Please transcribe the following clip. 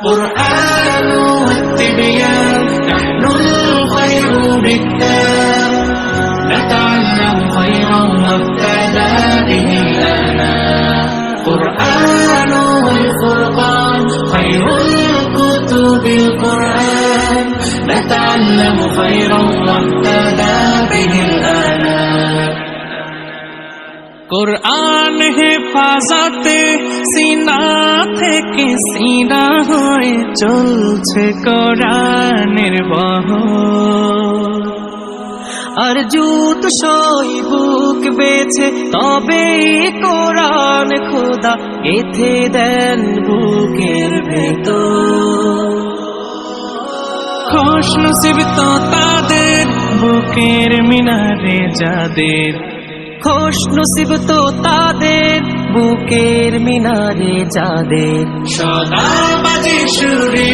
القرآن والتبيان نحن الخير بالتام نتعلم خيرا وابتدى به الآنام القرآن والفرقان خير الكتب القرآن نتعلم خيرا وابتدى به الآنام قرآن حفاظت سینہ থেকে সিনা হয়ে চলছে কোরআনের বহ আর জুত সই বুক বেছে তবে কোরআন খোদা গেথে দেন বুকের ভেতর। খোশ তো তাদের, বুকের মিনারে যাদের। খোশ নসিব তো তাদের বুকের মিনারে যাদের সদা বাজে সুরে